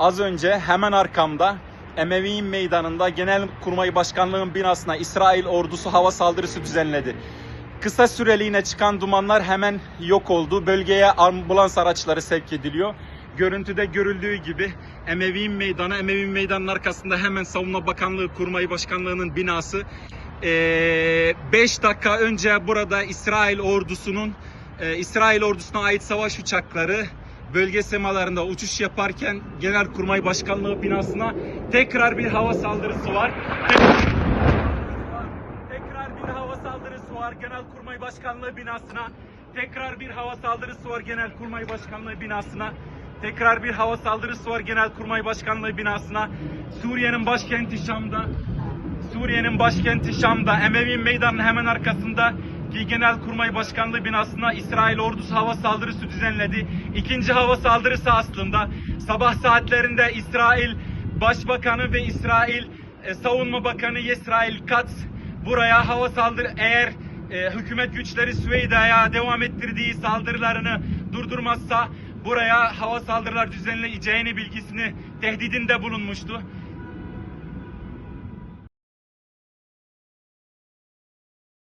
Az önce hemen arkamda Emevi'nin meydanında Genelkurmay Başkanlığı'nın binasına İsrail ordusu hava saldırısı düzenledi. Kısa süreliğine çıkan dumanlar hemen yok oldu. Bölgeye ambulans araçları sevk ediliyor. Görüntüde görüldüğü gibi Emevi'nin meydanı, Emevi'nin meydanının arkasında hemen Savunma Bakanlığı Kurmay Başkanlığı'nın binası. 5 dakika önce burada İsrail ordusunun e, İsrail ordusuna ait savaş uçakları bölge semalarında uçuş yaparken Genelkurmay Başkanlığı binasına tekrar bir hava saldırısı var. Tek- Tekrar bir hava saldırısı var Genelkurmay Başkanlığı binasına. Tekrar bir hava saldırısı var Genelkurmay Başkanlığı binasına. Tekrar bir hava saldırısı var Genelkurmay Başkanlığı binasına. Suriye'nin başkenti Şam'da Suriye'nin başkenti Şam'da Emevi Meydanı'nın hemen arkasında ki Genelkurmay Başkanlığı binasına İsrail ordusu hava saldırısı düzenledi. İkinci hava saldırısı aslında sabah saatlerinde İsrail Başbakanı ve İsrail e, Savunma Bakanı Yisrail Katz buraya hava saldırı eğer e, hükümet güçleri Süveyda'ya devam ettirdiği saldırılarını durdurmazsa buraya hava saldırılar düzenleyeceğini bilgisini tehdidinde bulunmuştu.